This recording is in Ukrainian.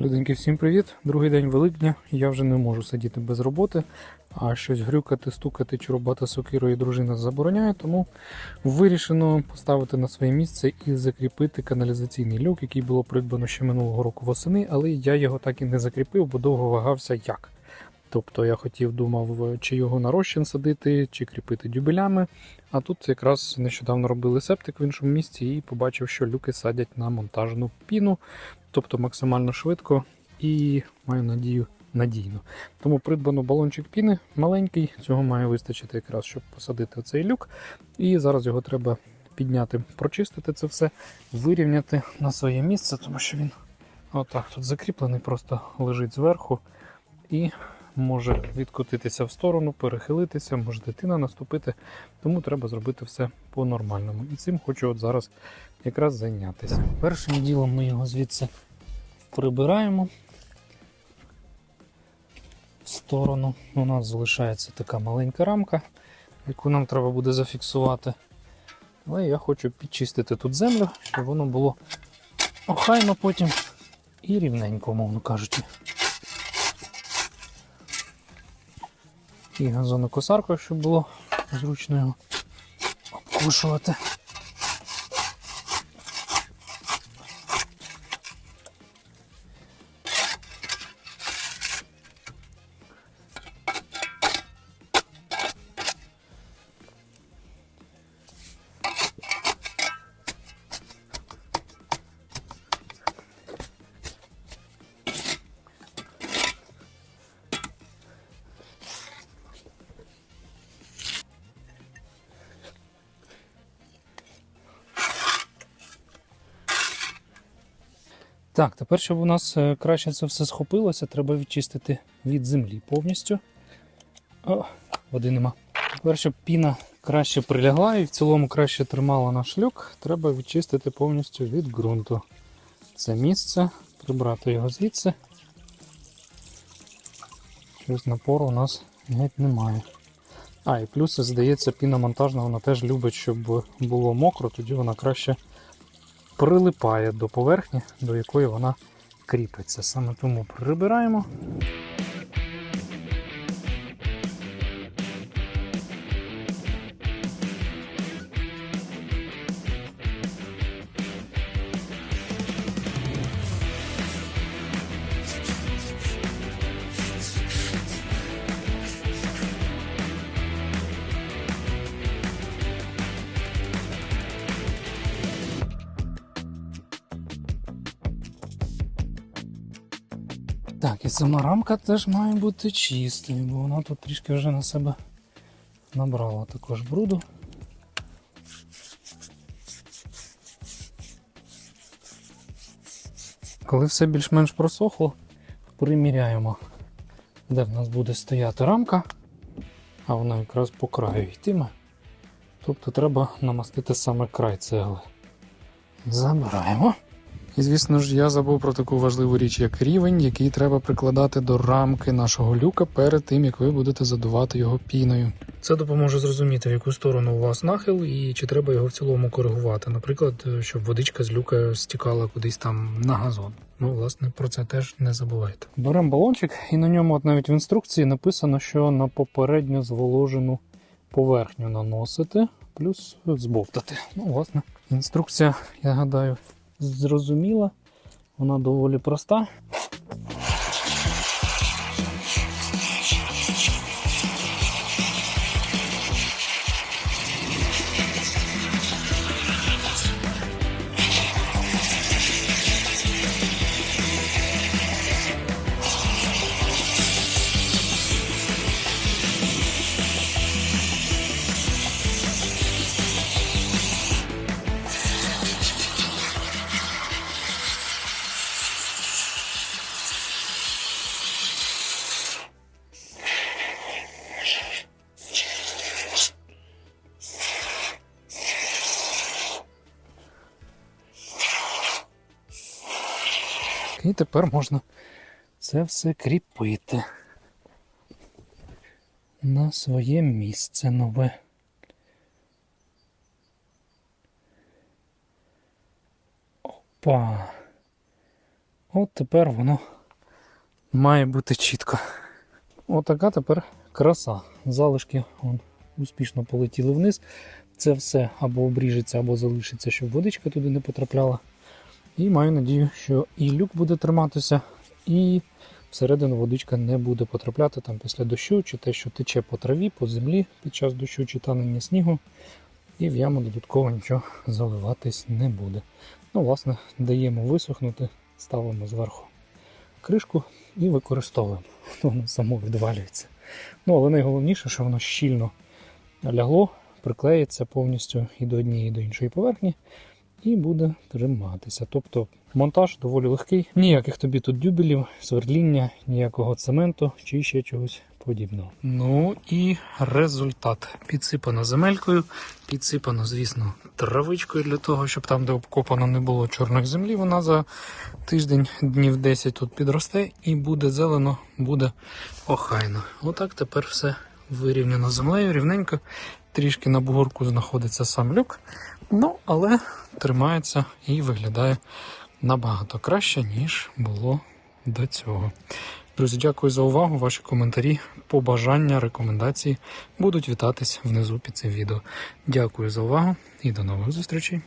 Люденьки, всім привіт! Другий день Великдня. Я вже не можу сидіти без роботи, а щось грюкати, стукати, чурубати сокирою дружина забороняє, тому вирішено поставити на своє місце і закріпити каналізаційний люк, який було придбано ще минулого року восени, але я його так і не закріпив, бо довго вагався як. Тобто я хотів, думав, чи його на розчин садити, чи кріпити дюбелями. А тут якраз нещодавно робили септик в іншому місці і побачив, що люки садять на монтажну піну, тобто максимально швидко і маю надію надійно. Тому придбано балончик піни маленький, цього має вистачити якраз, щоб посадити цей люк. І зараз його треба підняти, прочистити це все, вирівняти на своє місце, тому що він отак тут закріплений, просто лежить зверху. І може відкотитися в сторону, перехилитися, може дитина наступити. Тому треба зробити все по-нормальному. І цим хочу от зараз якраз зайнятися. Першим ділом ми його звідси прибираємо в сторону. У нас залишається така маленька рамка, яку нам треба буде зафіксувати. Але я хочу підчистити тут землю, щоб воно було охайно потім і рівненько, мовно кажучи. І газонокосаркою, щоб було зручно його обкушувати. Так, тепер, щоб у нас е, краще це все схопилося, треба відчистити від землі повністю. О, води нема. Тепер, щоб піна краще прилягла і в цілому краще тримала наш люк, треба відчистити повністю від ґрунту. Це місце, прибрати його звідси. Щось напору у нас геть немає. А, і плюс, здається, піна монтажна вона теж любить, щоб було мокро, тоді вона краще прилипає до поверхні, до якої вона кріпиться. Саме тому прибираємо. Так, і сама рамка теж має бути чистою, бо вона тут трішки вже на себе набрала також бруду. Коли все більш-менш просохло, приміряємо, де в нас буде стояти рамка, а вона якраз по краю йтиме. Тобто треба намастити саме край цегли. Забираємо. І звісно ж, я забув про таку важливу річ, як рівень, який треба прикладати до рамки нашого люка перед тим, як ви будете задувати його піною. Це допоможе зрозуміти, в яку сторону у вас нахил і чи треба його в цілому коригувати. Наприклад, щоб водичка з люка стікала кудись там на газон. Ну, власне, про це теж не забувайте. Беремо балончик, і на ньому, от навіть в інструкції, написано, що на попередньо зволожену поверхню наносити, плюс збовтати. Ну, власне, інструкція, я гадаю, зрозуміла, вона доволі проста. І тепер можна це все кріпити на своє місце нове. Опа. От тепер воно має бути чітко. Отака тепер краса. Залишки вон, успішно полетіли вниз. Це все або обріжеться, або залишиться, щоб водичка туди не потрапляла. І маю надію, що і люк буде триматися, і всередину водичка не буде потрапляти там після дощу, чи те, що тече по траві, по землі під час дощу чи танення снігу. І в яму додатково нічого заливатись не буде. Ну, власне, даємо висохнути, ставимо зверху кришку і використовуємо. Воно само відвалюється. Ну, але найголовніше, що воно щільно лягло, приклеїться повністю і до однієї, і до іншої поверхні, і буде триматися. Тобто монтаж доволі легкий. Ніяких тобі тут дюбелів, сверління, ніякого цементу чи ще чогось подібного. Ну і результат. Підсипано земелькою, підсипано, звісно, травичкою для того, щоб там, де обкопано, не було чорної землі. Вона за тиждень, днів 10 тут підросте і буде зелено, буде охайно. Отак тепер все вирівняно землею, рівненько. Трішки на бугорку знаходиться сам люк. Ну, але тримається і виглядає набагато краще, ніж було до цього. Друзі, дякую за увагу. Ваші коментарі, побажання, рекомендації будуть вітатись внизу під цим відео. Дякую за увагу і до нових зустрічей.